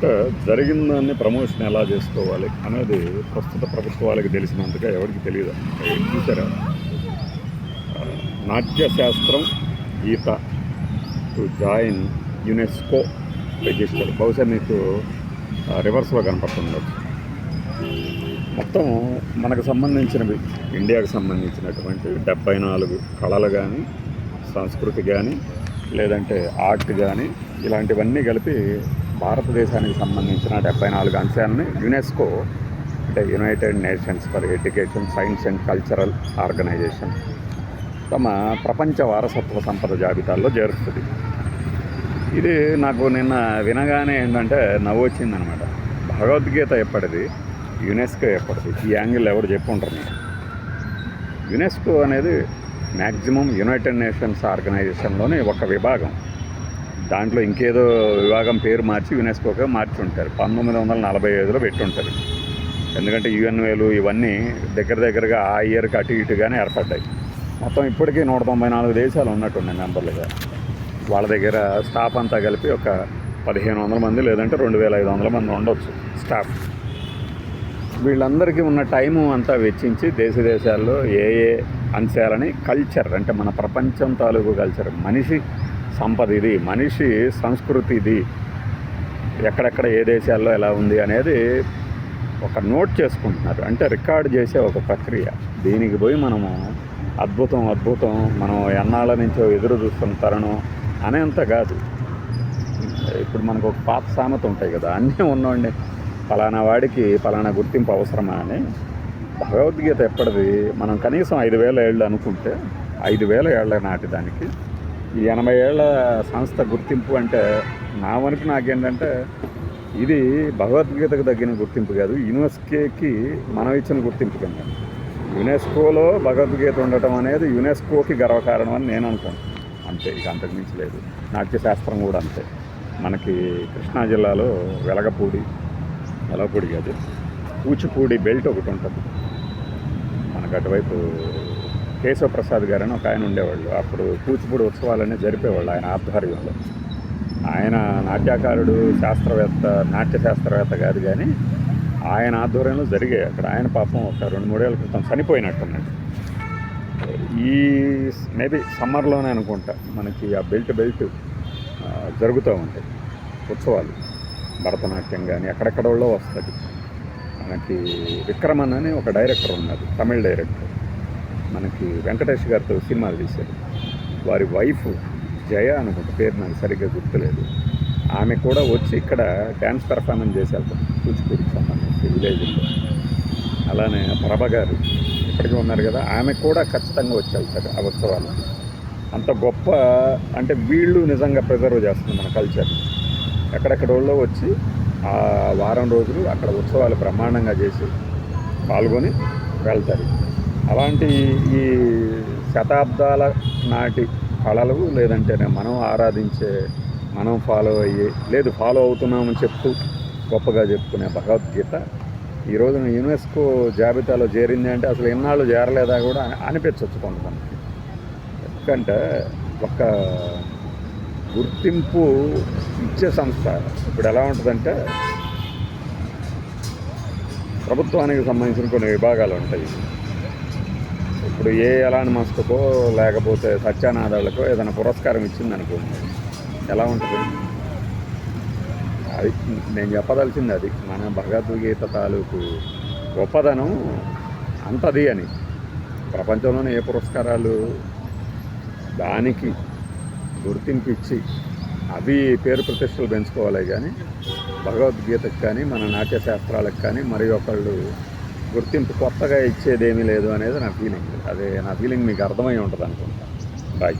But జరిగిన దాన్ని promotion ఎలా చేసుకోవాలి అనేది ప్రస్తుత ప్రభుత్వాలకు తెలిసినంతగా ఎవరికి తెలియదు. చూసారా? Natyashastra Gita to join UNESCO register బహుశా మీకు రివర్స్లో కనపడుతుండొచ్చు. మొత్తం మనకు సంబంధించినవి ఇండియాకు సంబంధించినటువంటి డెబ్బై నాలుగు కళలు కానీ సంస్కృతి కానీ లేదంటే ఆర్ట్ కానీ ఇలాంటివన్నీ కలిపి భారతదేశానికి సంబంధించిన డెబ్బై నాలుగు అంశాలని యునెస్కో అంటే United Nations for Education Science and Cultural Organization తమ ప్రపంచ వారసత్వ సంపద జాబితాల్లో చేరుస్తుంది. ఇది నాకు నిన్న వినగానే ఏంటంటే నవ్వు వచ్చిందనమాట భగవద్గీత ఎప్పటిది? యునెస్కో ఎప్పటిది? ఈ యాంగిల్ ఎవరు చెప్పుకుంటారు యునెస్కో అనేది మ్యాక్సిమం యునైటెడ్ నేషన్స్ ఆర్గనైజేషన్లోని ఒక విభాగం. దాంట్లో ఇంకేదో విభాగం పేరు మార్చి యునెస్కోగా మార్చి ఉంటారు పంతొమ్మిది వందల నలభై ఐదులో పెట్టుంటారు. ఎందుకంటే యుఎన్ఏలు ఇవన్నీ దగ్గర దగ్గరగా ఆ ఇయర్కి అటు ఇటుగానే ఏర్పడ్డాయి. మొత్తం ఇప్పటికీ నూట తొంభై నాలుగు దేశాలు ఉన్నట్టున్నాయి మెంబర్లుగా వాళ్ళ దగ్గర స్టాఫ్ అంతా కలిపి ఒక పదిహేను వందల మంది లేదంటే రెండు వేల ఐదు వందల మంది ఉండొచ్చు స్టాఫ్. వీళ్ళందరికీ ఉన్న టైము అంతా వెచ్చించి దేశ దేశాల్లో ఏ ఏ అంశాలని కల్చర్ అంటే మన ప్రపంచం తాలూకు కల్చర్ మనిషి సంపద ఇది మనిషి సంస్కృతి ఇది ఎక్కడెక్కడ ఏ దేశాల్లో ఎలా ఉంది అనేది ఒక నోట్ చేసుకుంటున్నారు. అంటే రికార్డ్ చేసే ఒక ప్రక్రియ. దీనికి పోయి మనము అద్భుతం అద్భుతం మనం ఎన్నాళ్ళ నుంచో ఎదురు చూస్తున్న తరుణం అనేంత కాదు. ఇప్పుడు మనకు ఒక పాత సామెత ఉంటాయి కదా అన్నీ ఉన్నోండి ఫలానా వాడికి ఫలానా గుర్తింపు అవసరమా అని. భగవద్గీత ఎప్పటిది? మనం కనీసం ఐదు వేల ఏళ్ళు అనుకుంటే ఐదు వేల ఏళ్ళ నాటి దానికి ఈ ఎనభై ఏళ్ళ సంస్థ గుర్తింపు అంటే నా వరకు నాకేంటంటే ఇది భగవద్గీతకు తగ్గిన గుర్తింపు కాదు యునెస్కోకి మనం ఇచ్చిన గుర్తింపు కింద యునెస్కోలో భగవద్గీత ఉండటం అనేది యునెస్కోకి గర్వకారణం అని నేను అనుకోను. అంతే ఇక అంతకు మించి లేదు. నాట్యశాస్త్రం కూడా అంతే. మనకి కృష్ణా జిల్లాలో వెలగపూడి వెలగపూడి కాదు కూచిపూడి బెల్ట్ ఒకటి ఉంటుంది. మనకు అటువైపు కేశవ ప్రసాద్ గారు అని ఒక ఆయన ఉండేవాళ్ళు. అప్పుడు కూచిపూడి ఉత్సవాలన్నీ జరిపేవాళ్ళు ఆయన ఆధ్వర్యంలో. ఆయన నాట్యకారుడు శాస్త్రవేత్త నాట్య శాస్త్రవేత్త కాదు కానీ ఆయన ఆధ్వర్యంలో జరిగాయి. అక్కడ ఆయన పాపం ఒక రెండు మూడేళ్ళ క్రితం చనిపోయినట్టున్నాడు. ఈ మేబీ సమ్మర్లోనే అనుకుంటా మనకి ఆ బెల్ట్ బెల్ట్ జరుగుతూ ఉంటాయి ఉత్సవాలు. భరతనాట్యం కానీ ఎక్కడెక్కడోళ్ళో వస్తుంది. మనకి విక్రమన్ అని ఒక డైరెక్టర్ ఉన్నారు తమిళ డైరెక్టర్. మనకి వెంకటేష్ గారితో సినిమాలు తీశారు. వారి వైఫ్ జయ అనుకుంటే పేరు నాకు సరిగ్గా గుర్తులేదు. ఆమె కూడా వచ్చి ఇక్కడ డ్యాన్స్ పెర్ఫార్మెన్స్ చేసి కూచిపూడికి సంబంధించి విలేజ్లో. అలానే ప్రభ గారు ఇప్పటికీ ఉన్నారు కదా ఆమె కూడా ఖచ్చితంగా వచ్చి వెళ్తారు ఆ ఉత్సవాలు. అంత గొప్ప అంటే వీళ్ళు నిజంగా ప్రిజర్వ్ చేస్తుంది మన కల్చర్. ఎక్కడెక్కడ వాళ్ళు వచ్చి ఆ వారం రోజులు అక్కడ ఉత్సవాలు బ్రహ్మాండంగా చేసి పాల్గొని వెళ్తారు. అలాంటి ఈ శతాబ్దాల నాటి కళలు లేదంటే మనం ఆరాధించే మనం ఫాలో అయ్యి లేదు ఫాలో అవుతున్నామని చెప్తూ గొప్పగా చెప్పుకునే భగవద్గీత ఈ రోజున యునెస్కో జాబితాలో చేరింది అంటే అసలు ఎన్నాళ్ళు చేరలేదా కూడా అనిపించవచ్చు కొంతమందికి. ఎందుకంటే ఒక గుర్తింపు ఇచ్చే సంస్థ ఇప్పుడు ఎలా ఉంటుందంటే ప్రభుత్వానికి సంబంధించిన కొన్ని విభాగాలు ఉంటాయి. ఇప్పుడు ఏ ఎలాన్ మస్కకో లేకపోతే సత్యానాథాలకో ఏదైనా పురస్కారం ఇచ్చింది అనుకోండి ఎలా ఉంటుంది? అది నేను చెప్పదలిచింది అది. మన భగవద్గీత తాలూకు గొప్పదనం అంతది అని. ప్రపంచంలోనే ఏ పురస్కారాలు? దానికి గుర్తింపు ఇచ్చి అవి పేరు ప్రతిష్టలు పెంచుకోవాలి కానీ భగవద్గీతకు కానీ మన నాట్యశాస్త్రాలకు కానీ మరి ఒకళ్ళు గుర్తింపు కొత్తగా ఇచ్చేదేమీ లేదు అనేది నా ఫీలింగ్ అదే నా ఫీలింగ్ మీకు అర్థమై ఉంటుంది అనుకుంటా బాయ్